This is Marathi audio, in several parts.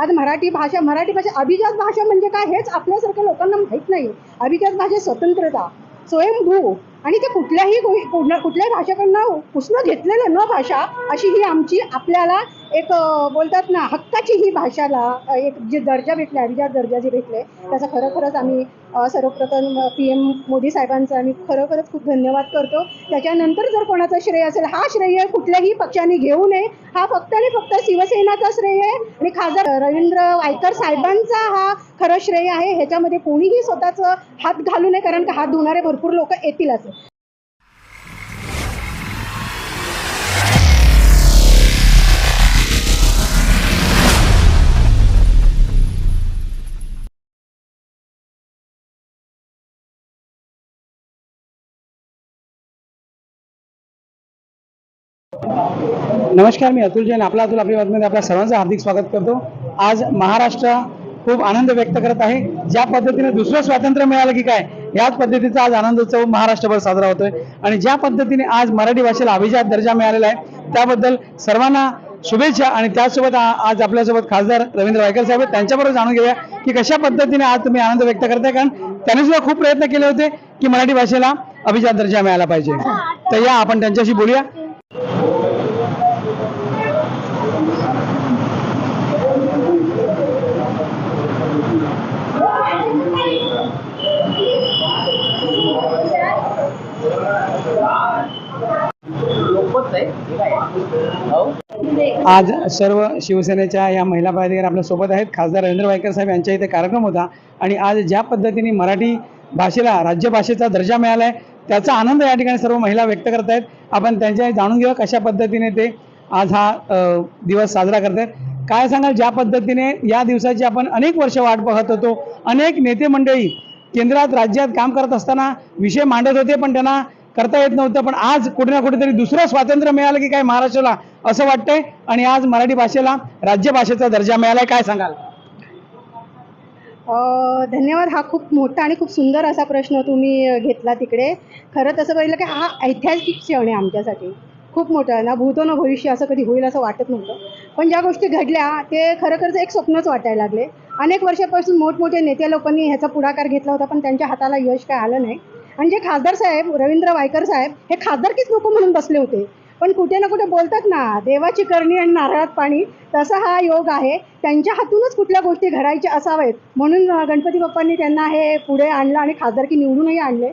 आज मराठी भाषा मराठी भाषा अभिजात भाषा म्हणजे काय? हेच आपल्यासारख्या लोकांना माहीत नाही. अभिजात भाषा स्वतंत्रता स्वयंभू आणि ते कुठल्याही कुठल्याही भाषेकडनं पुसणं घेतलेलं न भाषा अशी ही आमची आपल्याला एक बोलतात ना हक्काची ही भाषाला एक जे दर्जा भेटला अभिजात दर्जा जे भेटले त्याचा खरोखरच आम्ही सर्वप्रथम पी एम मोदी साहेबांचा आम्ही खरोखरच खूप धन्यवाद करतो. त्याच्यानंतर जर कोणाचा श्रेय असेल हा श्रेय कुठल्याही पक्षाने घेऊ नये. हा फक्त आणि फक्त शिवसेनाचा श्रेय आहे आणि खासदार रवींद्र वायकर साहेबांचा हा खरं श्रेय आहे. ह्याच्यामध्ये कोणीही स्वतःचं हात घालू नये कारण का हात धुणारे भरपूर लोक येतीलच. नमस्कार मी अतुल जैन. आपला अतुल आपल्या बातमीमध्ये आपल्या सर्वांचं हार्दिक स्वागत करतो. आज महाराष्ट्र खूप आनंद व्यक्त करत आहे. ज्या पद्धतीने दुसरं स्वातंत्र्य मिळालं की काय याच पद्धतीचा आज आनंदोत्सव महाराष्ट्रभर साजरा होतोय. आणि ज्या पद्धतीने आज मराठी भाषेला अभिजात दर्जा मिळालेला आहे त्याबद्दल सर्वांना शुभेच्छा. आणि त्याचसोबत आज आपल्यासोबत खासदार रवींद्र वायकर साहेब त्यांच्याबरोबर जाणून घेऊया की कशा पद्धतीने आज तुम्ही आनंद व्यक्त करताय. कारण त्यांनी सुद्धा खूप प्रयत्न केले होते की मराठी भाषेला अभिजात दर्जा मिळाला पाहिजे. तर या आपण त्यांच्याशी बोलूया. हो. आज सर्व शिवसेनेच्या या महिला पदाधिकारी आपल्यासोबत आहेत. खासदार रवींद्र वायकर साहेब यांच्या इथे कार्यक्रम होता. आणि आज ज्या पद्धतीने मराठी भाषेला राज्यभाषेचा दर्जा मिळाला आहे त्याचा आनंद या ठिकाणी सर्व महिला व्यक्त करत आहेत आपण त्यांच्या जाणून घेऊ कशा पद्धतीने ते आज हा दिवस साजरा करत आहेत काय सांगाल ज्या पद्धतीने या दिवसाची आपण अनेक वर्ष वाट पाहत होतो. अनेक नेते मंडळी केंद्रात राज्यात काम करत असताना विषय मांडत होते पण त्यांना करता येत नव्हतं पण आज कुठे ना कुठेतरी दुसरं स्वातंत्र्य मिळालं की काय महाराष्ट्राला असं वाटतंय? आणि आज मराठी भाषेला राज्यभाषेचा दर्जा मिळालाय काय सांगाल? धन्यवाद. हा खूप मोठा आणि खूप सुंदर असा प्रश्न तुम्ही घेतला तिकडे. खरं तसं पाहिलं की हा ऐतिहासिक क्षण आहे आमच्यासाठी. खूप मोठा आहे ना? भूतो ना भविष्य असं कधी होईल असं वाटत नव्हतं. पण ज्या गोष्टी घडल्या ते खरोखरच एक स्वप्नच वाटायला लागले. अनेक वर्षापासून मोठमोठे नेते लोकांनी ह्याचा पुढाकार घेतला होता पण त्यांच्या हाताला यश काय आलं नाही. आणि जे खासदार साहेब रवींद्र वायकर साहेब हे खासदारकीच नको म्हणून बसले होते. पण कुठे ना कुठे बोलतात ना देवाची करणी आणि नारळात पाणी तसा हा योग आहे. त्यांच्या हातूनच कुठल्या गोष्टी घडायच्या असावेत. म्हणून गणपती बाप्पांनी त्यांना हे पुढे आणलं आणि खासदारकी निवडूनही आणले.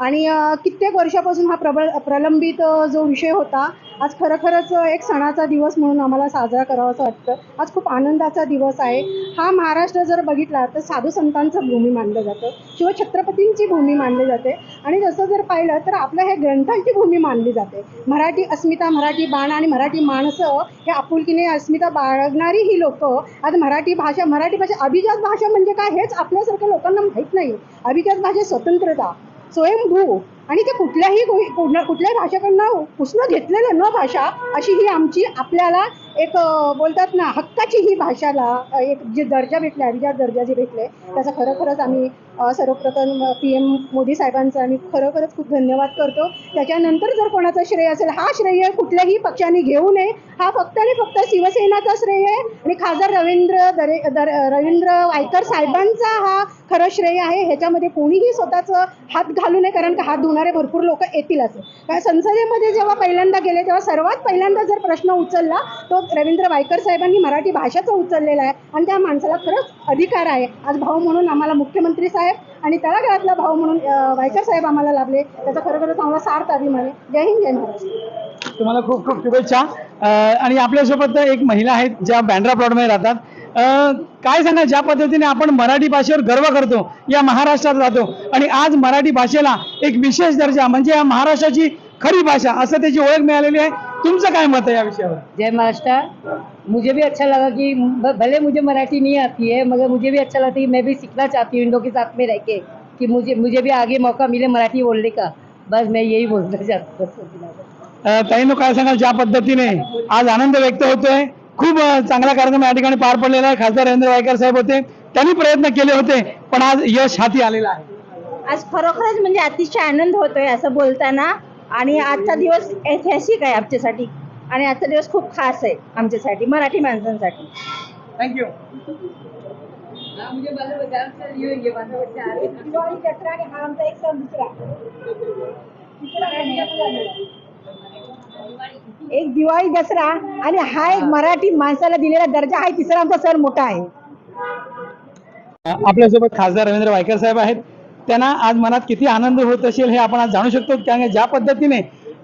आणि कित्येक वर्षापासून हा प्रबळ प्रलंबित जो विषय होता आज खरोखरच एक सणाचा दिवस म्हणून आम्हाला साजरा करावा असं वाटतं. आज खूप आनंदाचा दिवस आहे. हा महाराष्ट्र जर बघितला तर साधू संतांचं भूमी मानलं जातं. शिवछत्रपतींची भूमी मानली जाते. आणि जसं जर पाहिलं तर आपल्या हे ग्रंथांची भूमी मानली जाते. मराठी अस्मिता मराठी बाण आणि मराठी माणसं हे आपुलकीने अस्मिता बाळगणारी ही लोक आज मराठी भाषा मराठी भाषा अभिजात भाषा म्हणजे काय हेच आपल्यासारख्या लोकांना माहीत नाही. अभिजात भाषा स्वतंत्रता स्वयंभू. आणि ते कुठल्याही गो- कुठल्या- कुठल्याही भाषेकडनं उसणं घेतलेलं न भाषा अशी ही आमची आपल्याला एक बोलतात ना हक्काची ही भाषाला एक जे दर्जा भेटले अभिजात दर्जा जे भेटले त्याचा खरोखरच आम्ही सर्वप्रथम पी एम मोदी साहेबांचा आम्ही खरोखरच खूप धन्यवाद करतो. त्याच्यानंतर जर कोणाचा श्रेय असेल हा श्रेय कुठल्याही पक्षाने घेऊ नये. हा फक्त आणि फक्त शिवसेनाचा श्रेय आहे आणि खासदार रवींद्र दरे दर रवींद्र वायकर साहेबांचा हा खरं श्रेय आहे. ह्याच्यामध्ये कोणीही स्वतःचं हात घालू नये कारण का हात धुणारे भरपूर लोक येतीलच. कारण संसदेमध्ये जेव्हा पहिल्यांदा गेले तेव्हा सर्वात पहिल्यांदा जर प्रश्न उचलला तो रवींद्र वायकर साहेबांनी मराठी भाषेचा उचललेला आहे. आणि त्या माणसाला खरंच अधिकार आहे. आज भाऊ म्हणून आम्हाला मुख्यमंत्री साहेब आणि तळागाळातला भाऊ म्हणून वायकर साहेब आम्हाला लाभले. त्याचा खरोखरच आम्हाला सार्थ अभिमान आहे. जय हिंद जय महाराष्ट्र. तुम्हाला खूप खूप शुभेच्छा. आणि आपल्यासोबत एक महिला आहेत ज्या बँड्रा प्लॉटमध्ये राहतात. अं, काय सांगा ज्या पद्धतीने आपण मराठी भाषेवर गर्व करतो या महाराष्ट्रात राहतो. आणि आज मराठी भाषेला एक विशेष दर्जा म्हणजे या महाराष्ट्राची खरी भाषा असं त्याची ओळख मिळालेली आहे. तुमचं काय मत आहे या विषयावर? जय महाराष्ट्र. मुझे भी अच्छा लगा कि भले मुझे मराठी नहीं आती है मगर मुझे भी अच्छा लगता है कि मैं भी सीखना चाहती हूँ इन लोगों के साथ में रह के कि मुझे मुझे भी आगे मौका मिले मराठी बोलने का। बस मैं यही बोलना चाहती हूँ। ताईंनो काय सांगाल? ज्या पद्धतीने आज आनंद व्यक्त होतोय खूप चांगला कार्यक्रम या ठिकाणी पार पडलेला आहे. खासदार रवींद्र वायकर साहेब होते त्यांनी प्रयत्न केले होते पण आज यश हाती आलेलं आहे. आज खरोखरच म्हणजे अतिशय आनंद होतोय असं बोलताना. आणि आजचा दिवस ऐतिहासिक आहे आमच्यासाठी. आणि आजचा दिवस खूप खास आहे आमच्यासाठी मराठी माणसांसाठी. थँक्यू दिवाळी आणि हा आमचा एक सण दुसरा. तिसरा एक दिवाळी दसरा आणि हा एक मराठी माणसाला दिलेला दर्जा हा तिसरा आमचा सण मोठा आहे. आपल्यासोबत खासदार रवींद्र वायकर साहेब आहेत. त्यांना आज मनात किती आनंद होत असेल हे आपण आज जाणू शकतो. कारण ज्या पद्धतीने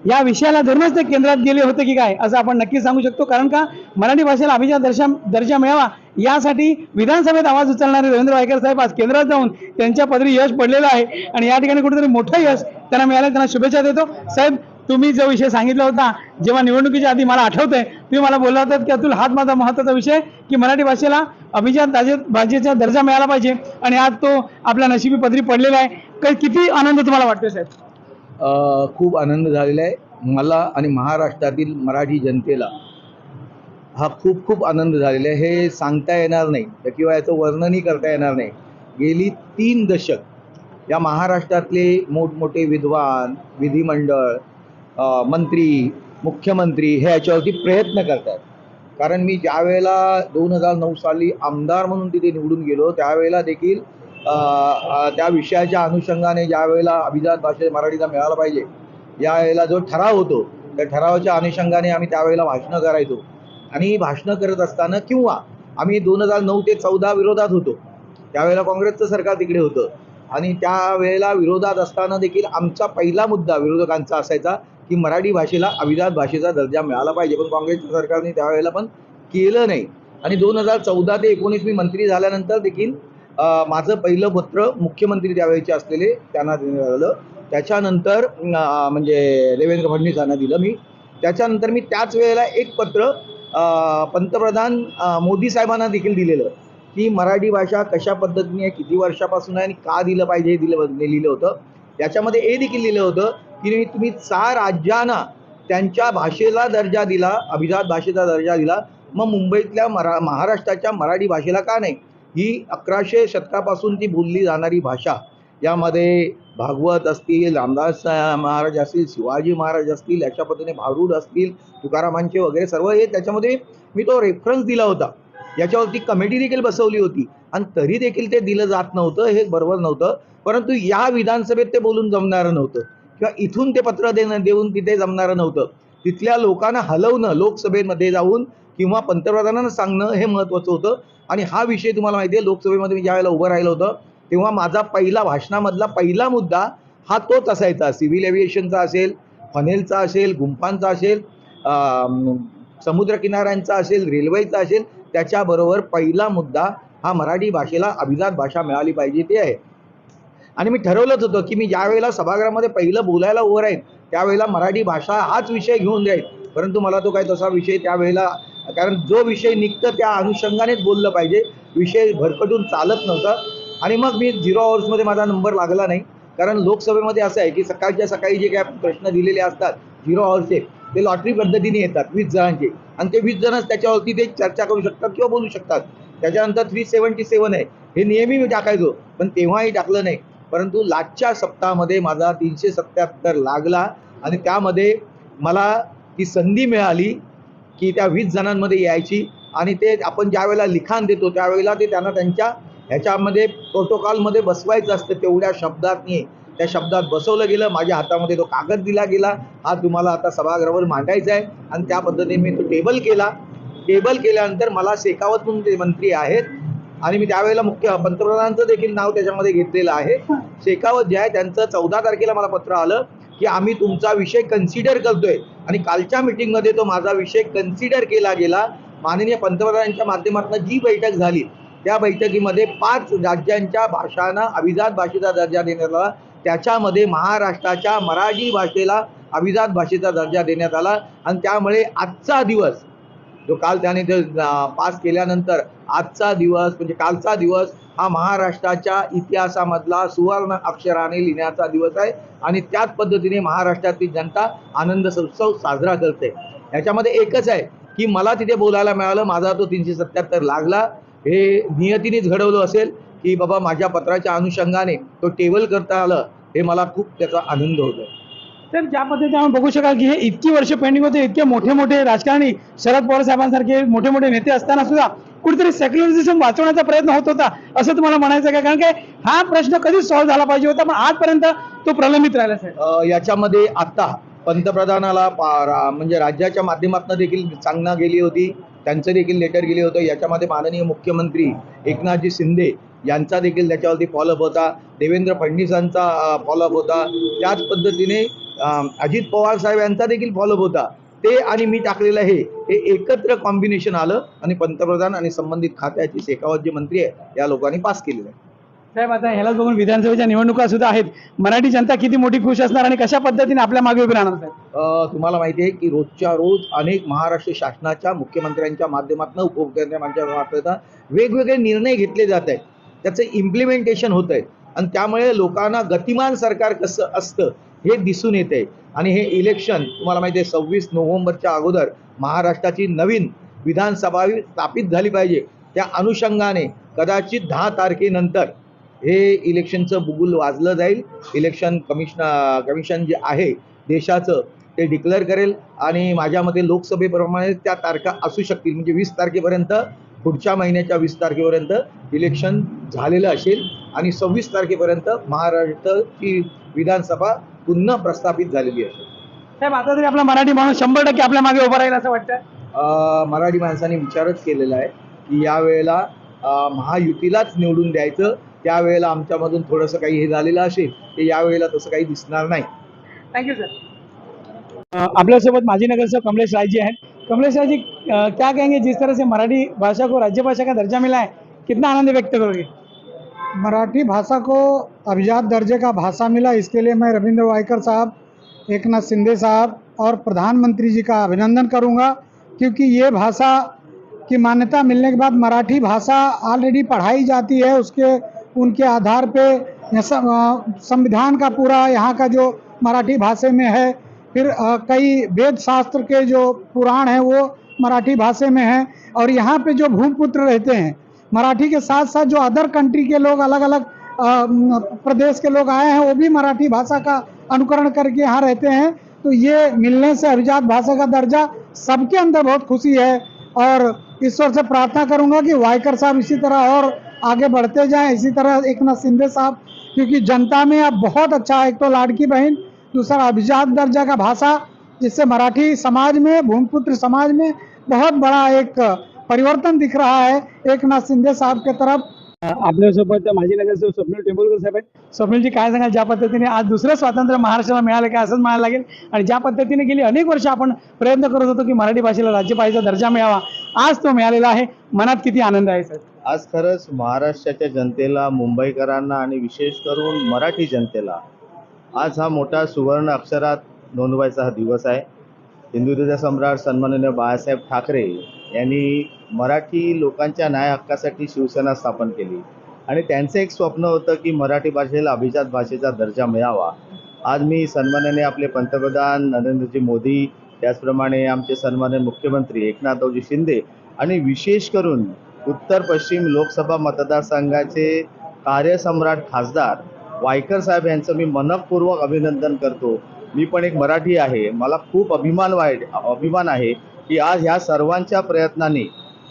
या विषयाला धरूनच ते केंद्रात गेले होते की काय असं आपण नक्की सांगू शकतो. कारण का मराठी भाषेला अभिजात दर्शा दर्जा मिळावा यासाठी विधानसभेत आवाज उचलणारे रवींद्र वायकर साहेब आज केंद्रात जाऊन त्यांच्या पदरी यश पडलेलं आहे. आणि या ठिकाणी कुठेतरी मोठं यश त्यांना मिळालं. त्यांना शुभेच्छा देतो. साहेब तुम्ही जो विषय सांगितला होता जेव्हा निवडणुकीच्या आधी मला आठवतंय तुम्ही मला बोलला होता की अतुल हाच माझा महत्त्वाचा विषय की मराठी भाषेला अभिजात दाजे- भाषेचा दर्जा मिळाला पाहिजे. आणि आज तो आपल्या नशिबी पदरी पडलेला आहे. काही किती आनंद तुम्हाला वाटतोय साहेब? खूप आनंद झालेला आहे. मला आणि महाराष्ट्रातील मराठी जनतेला हा खूप खूप आनंद झालेला आहे. हे सांगता येणार नाही किंवा याचं वर्णनही करता येणार नाही. गेली तीन दशक या महाराष्ट्रातले मोठमोठे विद्वान विधिमंडळ मंत्री मुख्यमंत्री हे याच्यावरती प्रयत्न करतात. कारण मी ज्या वेळेला दोन हजार नऊ साली आमदार म्हणून तिथे निवडून गेलो त्यावेळेला देखील त्या विषयाच्या अनुषंगाने ज्या वेळेला अभिजात भाषेत मराठीचा मिळाला पाहिजे यावेळेला जो ठराव होतो त्या ठरावाच्या अनुषंगाने आम्ही त्यावेळेला भाषणं करायचो. आणि भाषणं करत असताना किंवा आम्ही दोन हजार नऊ ते चौदा विरोधात होतो. त्यावेळेला काँग्रेसचं सरकार तिकडे होतं. आणि त्यावेळेला विरोधात असताना देखील आमचा पहिला मुद्दा विरोधकांचा असायचा की मराठी भाषेला अभिजात भाषेचा दर्जा मिळाला पाहिजे. पण काँग्रेसच्या सरकारने त्यावेळेला पण केलं नाही. आणि दोन हजार चौदा ते एकोणीस मी मंत्री झाल्यानंतर देखील माझं पहिलं पत्र मुख्यमंत्री त्यावेळेचे असलेले त्यांना देण्यात आलं. त्याच्यानंतर म्हणजे देवेंद्र फडणवीस यांना दिलं मी. त्याच्यानंतर मी त्याच वेळेला एक पत्र पंतप्रधान मोदी साहेबांना देखील दिलेलं की मराठी भाषा कशा पद्धतीने आहे किती वर्षापासून आहे आणि का दिलं पाहिजे हे दिलं लिहिलं होतं. याच्यामध्ये हे देखील लिहिलं होतं की तुम्ही सहा राज्यांना त्यांच्या भाषेला दर्जा दिला अभिजात भाषेचा दर्जा दिला. मग मुंबईतल्या मरा महाराष्ट्राच्या मराठी भाषेला का नाही? ही अकराशे शतकापासून ती बोलली जाणारी भाषा. यामध्ये भागवत असतील रामदास महाराज असतील शिवाजी महाराज असतील याच्या पद्धतीने भारूड असतील तुकारामांचे वगैरे सर्व हे त्याच्यामध्ये मी तो रेफरन्स दिला होता. याच्यावरती कमिटी देखील बसवली होती. आणि तरी देखील ते दिलं जात नव्हतं हे बरोबर नव्हतं. परंतु या विधानसभेत ते बोलून जमणारं नव्हतं. किंवा इथून ते पत्र देणं देऊन तिथे जमणारं नव्हतं. तिथल्या लोकांना हलवणं लोकसभेमध्ये जाऊन किंवा पंतप्रधानांना सांगणं हे महत्त्वाचं होतं. आणि हा विषय तुम्हाला माहिती आहे लोकसभेमध्ये मी ज्यावेळेला उभं राहिलं होतं तेव्हा माझा पहिला भाषणामधला पहिला मुद्दा हा तोच असायचा. सिव्हिल एव्हिएशनचा असेल फनेलचा असेल गुंफांचा असेल समुद्रकिनाऱ्यांचा असेल रेल्वेचा असेल त्याच्याबरोबर पहिला मुद्दा हा मराठी भाषेला अभिजात भाषा मिळाली पाहिजे ते आहे. आणि मी ठरवलंच होतं की मी ज्यावेळेला सभागृहामध्ये पहिलं बोलायला उभं राहील त्यावेळेला मराठी भाषा हाच विषय घेऊन जाईल. परंतु मला तो काही तसा विषय त्यावेळेला कारण जो विषय निघतं त्या अनुषंगानेच बोललं पाहिजे. विषय भरकटून चालत नव्हता. आणि मग मी झिरो आवर्समध्ये माझा नंबर लागला नाही. कारण लोकसभेमध्ये असं आहे की सकाळच्या सकाळी जे काय प्रश्न दिलेले असतात झिरो आवर्सचे ते लॉटरी पद्धतीने येतात वीस जणांचे. आणि ते वीस जणच त्याच्यावरती ते चर्चा करू शकतात किंवा बोलू शकतात. त्याच्यानंतर थ्री सेवन्टी सेवन आहे. हे नेहमी मी टाकायचो पण तेव्हाही टाकलं नाही. परंतु लागच्या सप्ताहामध्ये माझा तीनशे सत्याहत्तर लागला आणि त्यामध्ये मला ती संधी मिळाली की त्या वीस जणांमध्ये यायची आणि ते आपण ज्या वेळेला लिखाण देतो त्यावेळेला ते त्यांना त्यांच्या ह्याच्यामध्ये प्रोटोकॉलमध्ये बसवायचं असतं तेवढ्या शब्दातनी त्या शब्दात बसवलं गेलं माझ्या हातामध्ये तो कागद दिला गेला. हा तुम्हाला आता सभागृहावर मांडायचा आहे आणि त्या पद्धतीने मी तो टेबल केला. टेबल केल्यानंतर मला शेकावत ते मंत्री आहेत. आणि मी त्यावेळेला मुख्य पंतप्रधानांचं देखील नाव त्याच्यामध्ये घेतलेलं आहे. शेखावत जे आहे त्यांचं चौदा तारखेला मला पत्र आलं की आम्ही तुमचा विषय कन्सिडर करतोय. आणि कालच्या मिटिंगमध्ये तो माझा विषय कन्सिडर केला गेला. माननीय पंतप्रधानांच्या माध्यमातून जी बैठक झाली त्या बैठकीमध्ये पाच राज्यांच्या भाषांना अभिजात भाषेचा दर्जा देण्यात आला. त्याच्यामध्ये महाराष्ट्राच्या मराठी भाषेला अभिजात भाषेचा दर्जा देण्यात आला. आणि त्यामुळे आजचा दिवस जो काल त्याने ते पास केल्यानंतर आजचा दिवस म्हणजे कालचा दिवस हा महाराष्ट्राच्या इतिहासामधला सुवर्ण अक्षराने लिहिण्याचा दिवस आहे आणि त्याच पद्धतीने महाराष्ट्रातील जनता आनंद उत्सव साजरा करते. याच्यामध्ये एकच आहे की मला तिथे बोलायला मिळालं माझा तो तीनशे सत्याहत्तर लागला. हे नियतीनेच घडवलं असेल की बाबा माझ्या पत्राच्या अनुषंगाने तो टेबल करता आलं हे मला खूप त्याचा आनंद होतो. तर ज्या पद्धतीने आपण बघू शकाल की हे इतकी वर्ष पेंडिंग होते इतके मोठे मोठे राजकारणी शरद पवार साहेबांसारखे मोठे मोठे नेते असताना सुद्धा कुठेतरी सेक्युलरिझम वाचवण्याचा प्रयत्न होत होता असं तुम्हाला म्हणायचं काय कारण काय हा प्रश्न कधीच सॉल्व्ह झाला पाहिजे होता पण आजपर्यंत तो प्रलंबित राहिला साहेब. याच्यामध्ये आता पंतप्रधानाला म्हणजे राज्याच्या माध्यमातून देखील सांगणं गेली होती त्यांचं देखील लेटर गेले होतं. याच्यामध्ये माननीय मुख्यमंत्री एकनाथजी शिंदे यांचा देखील त्याच्यावरती फॉलोअप होता. देवेंद्र फडणवीसांचा फॉलोअप होता. त्याच पद्धतीने अजित पवार साहेब यांचा देखील फॉलोअप होता. ते आणि मी टाकलेलं हे हे एकत्र कॉम्बिनेशन आलं आणि पंतप्रधान आणि संबंधित खात्याची शेखावत जे मंत्री आहे या लोकांनी पास केलेलं आहे. साहेब आता ह्यालाच बघून विधानसभेच्या निवडणुका सुद्धा आहेत. मराठी जनता किती मोठी खुश असणार आणि कशा पद्धतीने आपल्या मागे उभी राहणार साहेब? तुम्हाला माहिती आहे की रोजच्या रोज अनेक महाराष्ट्र शासनाच्या मुख्यमंत्र्यांच्या माध्यमातून उपमुख्यमंत्र्यांच्या माध्यमातून वेगवेगळे निर्णय घेतले जात आहेत. त्याचं इम्प्लिमेंटेशन होत आहे आणि त्यामुळे लोकांना गतिमान सरकार कसं असतं हे दिसून येते आणि हे इलेक्शन तुम्हाला माहिती आहे सव्वीस नोव्हेंबरच्या अगोदर महाराष्ट्राची नवीन विधानसभा स्थापित झाली पाहिजे. त्या अनुषंगाने कदाचित दहा तारखेनंतर हे इलेक्शनचं बुगुल वाजलं जाईल. इलेक्शन कमिशन कमिशन जे आहे देशाचं ते डिक्लेअर करेल. आणि माझ्या मते लोकसभेप्रमाणे त्या तारखा असू शकतील. म्हणजे वीस तारखेपर्यंत पुढच्या महिन्याच्या वीस तारखेपर्यंत इलेक्शन झालेलं असेल आणि सव्वीस तारखेपर्यंत महाराष्ट्राची विधानसभा पुन्हा प्रस्थापित झालेली असेल. साहेब आता तरी आपला मराठी माणूस शंभर टक्के आपल्या मागे उभा राहील असं वाटतं अ, मराठी माणसांनी विचारच केलेला आहे की यावेळेला महायुतीलाच निवडून द्यायचं त्यावेळेला आमच्यामधून थोडंसं काही हे झालेलं असेल ते यावेळेला तसं काही दिसणार नाही. थैंक यू सर आपल्यासोबत माजी नगरसेवक कमलेश राय जी हैं कमलेश जी क्या कहेंगे, जिस तरह से मराठी भाषा को, राज्य भाषा का दर्जा मिला है, कितना आनंद व्यक्त करोगे? मराठी भाषा को अभिजात दर्जे का भाषा मिला, इसके लिए मैं रविंद्र वायकर साहब, एकनाथ शिंदे साहब और प्रधानमंत्री जी का अभिनंदन करूँगा, क्योंकि ये भाषा की मान्यता मिलने के बाद मराठी भाषा ऑलरेडी पढ़ाई जाती है, उसके, उनके आधार पे संविधान का पूरा यहाँ का जो मराठी भाषा में है फिर कई वेद शास्त्र के जो पुराण हैं, वो मराठी भाषा में हैं। और यहाँ पे जो भूमिपुत्र रहते हैं, मराठी के साथ साथ जो अदर कंट्री के लोग अलग अलग प्रदेश के लोग आए हैं, वो भी मराठी भाषा का अनुकरण करके यहाँ रहते हैं। तो ये मिलने से अभिजात भाषा का दर्जा सबके अंदर बहुत खुशी है। और ईश्वर से प्रार्थना करूँगा कि वायकर साहब इसी तरह और आगे बढ़ते जाएँ। इसी तरह एक नाथ शिंदे साहब, क्योंकि जनता में अब बहुत अच्छा एक तो लाड़की बहन दूसरा अभिजात दर्जा का भाषा जिससे मराठी समाज में भूमिपुत्र समाज में बहुत बड़ा एक परिवर्तन दिख रहा है एक नाथ शिंदे साहब के तरफ। आपल्यासोबत माजी नगरसेवक स्वप्नील टेंबुलकर साहेब आहेत. स्वप्नीलजी काय सांगाल? ज्या पद्धतीने आज दुसरं स्वातंत्र्य महाराष्ट्राला मिळालं काय असंच म्हणायला लागेल? आणि ज्या पद्धतीने गेली अनेक वर्ष आपण प्रयत्न करत होतो की मराठी भाषेला राज्यपालीचा दर्जा मिळावा आज तो मिळालेला आहे. मनात किती आनंद आहे सर? आज खरंच महाराष्ट्राच्या जनतेला मुंबईकरांना आणि विशेष करून मराठी जनतेला आज हा मोठा सुवर्ण अक्षरात नोंदवायचा हा दिवस आहे. हिंदुत्व सम्राट सन्माननीय बाळासाहेब ठाकरे यांनी मराठी लोकांच्या न्याय हक्कासाठी शिवसेना स्थापन केली. आणि त्यांचं एक स्वप्न होतं की मराठी भाषेला अभिजात भाषेचा दर्जा मिळावा. आज मी सन्माननीय आपले पंतप्रधान नरेंद्रजी मोदी त्याचप्रमाणे आमचे सन्माननीय मुख्यमंत्री एकनाथरावजी शिंदे आणि विशेष करून उत्तर पश्चिम लोकसभा मतदारसंघाचे कार्यसम्राट खासदार वायकर साहेब यांचं मी मनपूर्वक अभिनंदन करतो. मी पण एक मराठी आहे. मला खूप अभिमान वाईट अभिमान आहे की आज ह्या सर्वांच्या प्रयत्नाने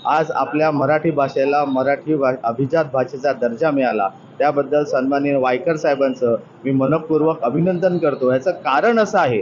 आज आपल्या मराठी भाषेला मराठी भा अभिजात भाषेचा दर्जा मिळाला. त्याबद्दल सन्माननीय वायकर साहेबांचं मी मनपूर्वक अभिनंदन करतो. ह्याचं कारण असं आहे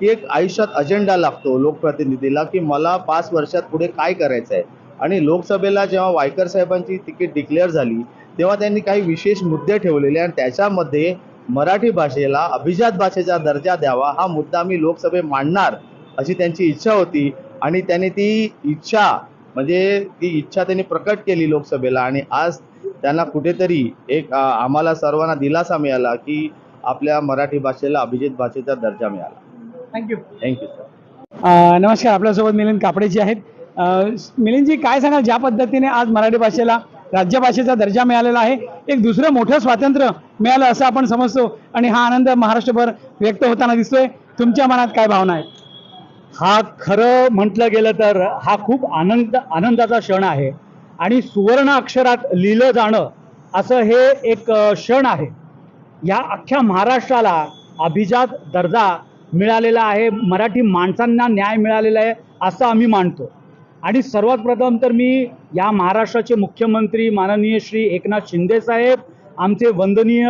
की एक आयुष्यात अजेंडा लागतो लोकप्रतिनिधीला की मला पाच वर्षात पुढे काय करायचं आहे आणि लोकसभेला जेव्हा वायकर साहेबांची तिकीट डिक्लेअर झाली तेव्हा त्यांनी काही विशेष मुद्दे ठेवलेले आणि त्याच्यामध्ये मराठी भाषेला अभिजात भाषेचा दर्जा द्यावा हा मुद्दा मी लोकसभेत मांडणार अशी त्यांची इच्छा होती. आणि त्यांनी ती इच्छा म्हणजे ती इच्छा त्यांनी प्रकट केली लोकसभेला आणि आज त्यांना कुठेतरी एक आम्हाला सर्वांना दिलासा मिळाला की आपल्या मराठी भाषेला अभिजित भाषेचा दर्जा मिळाला. थँक्यू थँक्यू सर नमस्कार. आपल्यासोबत मिलिंद कापडेजी आहेत. मिलिंदजी काय सांगाल? ज्या पद्धतीने आज मराठी भाषेला राज्यभाषेचा दर्जा मिळालेला आहे. एक दुसरं मोठं स्वातंत्र्य मिळालं असं आपण समजतो. आणि हा आनंद महाराष्ट्रभर व्यक्त होताना दिसतोय. तुमच्या मनात काय भावना आहे हा खरं म्हटलं गेलं तर हा खूप आनंद आनंदाचा क्षण आहे. आणि सुवर्ण अक्षरात लिहिलं जाणं असं हे एक क्षण आहे. या अख्ख्या महाराष्ट्राला अभिजात दर्जा मिळालेला आहे. मराठी माणसांना न्याय मिळालेला आहे असं आम्ही मानतो. आणि सर्वात प्रथम तर मी या महाराष्ट्राचे मुख्यमंत्री माननीय श्री एकनाथ शिंदे साहेब आमचे वंदनीय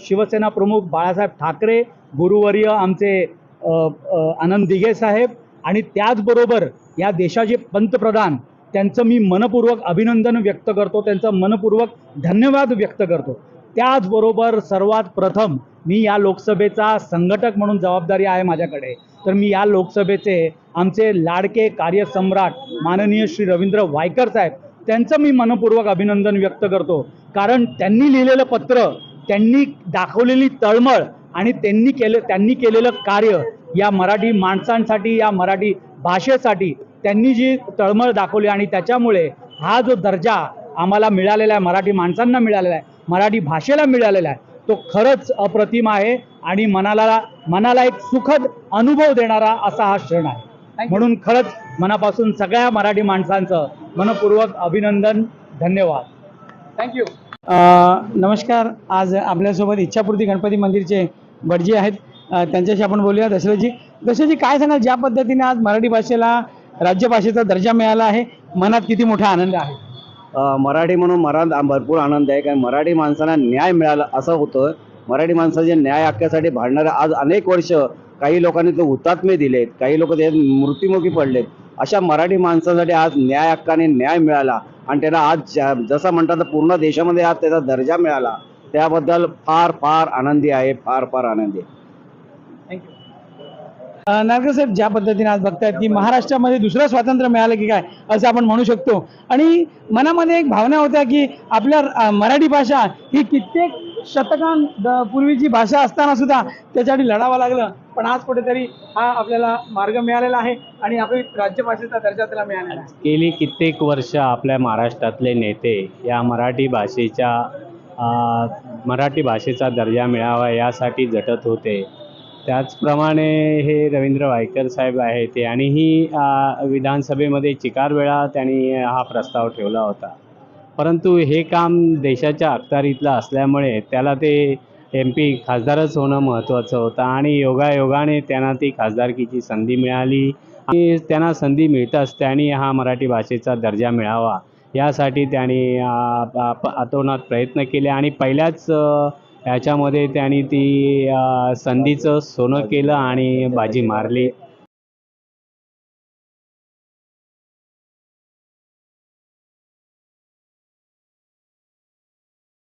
शिवसेना प्रमुख बाळासाहेब ठाकरे गुरुवर्य आमचे आनंद दिघे साहेब आणि त्याचबरोबर या देशाचे पंतप्रधान त्यांचं मी मनपूर्वक अभिनंदन व्यक्त करतो त्यांचं मनपूर्वक धन्यवाद व्यक्त करतो. त्याचबरोबर सर्वात प्रथम मी या लोकसभेचा संघटक म्हणून जबाबदारी आहे माझ्याकडे. तर मी या लोकसभेचे आमचे लाडके कार्यसम्राट माननीय श्री रवींद्र वायकर साहेब त्यांचं मी मनपूर्वक अभिनंदन व्यक्त करतो. कारण त्यांनी लिहिलेलं पत्र त्यांनी दाखवलेली तळमळ आणि त्यांनी केले त्यांनी केलेलं कार्य या मराठी माणसांसाठी या मराठी भाषेसाठी त्यांनी जी तळमळ दाखवली आणि त्याच्यामुळे हा जो दर्जा आम्हाला मिळालेला आहे मराठी माणसांना मिळालेला आहे मराठी भाषेला मिळालेला आहे तो खरंच अप्रतिम आहे. आणि मनाला मनाला एक सुखद अनुभव देणारा असा हा क्षण आहे. म्हणून खरंच मनापासून सगळ्या मराठी माणसांचं मनपूर्वक अभिनंदन धन्यवाद. थँक्यू नमस्कार. आज आपल्यासोबत इच्छापूर्ती गणपती मंदिरचे भटजी आहेत. त्यांच्याशी आपण बोलूया दशरथजी दशरथजी काय सांगाल? ज्या पद्धतीने आज मराठी भाषेला राज्यभाषेचा दर्जा मिळाला आहे मनात किती मोठा आनंद आहे? मराठी म्हणून मरात भरपूर आनंद आहे कारण मराठी माणसांना न्याय मिळाला असं होतं. मराठी माणसाचे न्याय हक्कासाठी भांडणारे आज अनेक वर्ष काही लोकांनी तो हुतात्मे दिलेत काही लोक त्याच्यात मृत्युमुखी पडलेत. अशा मराठी माणसासाठी आज न्याय हक्काने न्याय मिळाला आणि त्याला आज ज्या- जसं म्हणतात पूर्ण देशामध्ये आज त्याचा दर्जा मिळाला. त्याबद्दल फार फार आनंदी आहे फार फार आनंदी आहे. नारकर साहेब ज्या पद्धतीने आज बघतायत की महाराष्ट्रामध्ये दुसरं स्वातंत्र्य मिळालं की काय असं आपण म्हणू शकतो. आणि मनामध्ये एक भावना होत्या की आपल्या मराठी भाषा ही कित्येक शतकां पूर्वीची भाषा असताना सुद्धा त्याच्यासाठी लढावं लागलं. पण आज कुठेतरी हा आपल्याला मार्ग मिळालेला आहे आणि आपली राज्यभाषेचा दर्जा त्याला मिळालेला आहे. गेली कित्येक वर्ष आपल्या महाराष्ट्रातले नेते या मराठी भाषेच्या मराठी भाषेचा दर्जा मिळावा यासाठी झटत होते. त्याचप्रमाणे हे रवींद्र वायकर साहेब आहेत आणि ही विधानसभेमध्ये चिकार वेळा त्यांनी हा प्रस्ताव ठेवला होता. परंतु हे काम देशाच्या अखत्यारीतलं असल्यामुळे त्याला ते एम पी खासदारच होणं महत्त्वाचं होतं आणि योगायोगाने त्यांना ती खासदारकीची संधी मिळाली. आणि त्यांना संधी मिळताच त्यांनी हा मराठी भाषेचा दर्जा मिळावा. यासाठी त्यांनी आ, अतोनात प्रयत्न केले आणि पहिल्याच ह्याच्यामध्ये त्यांनी ती संधीचं सोनं केलं आणि बाजी मारली.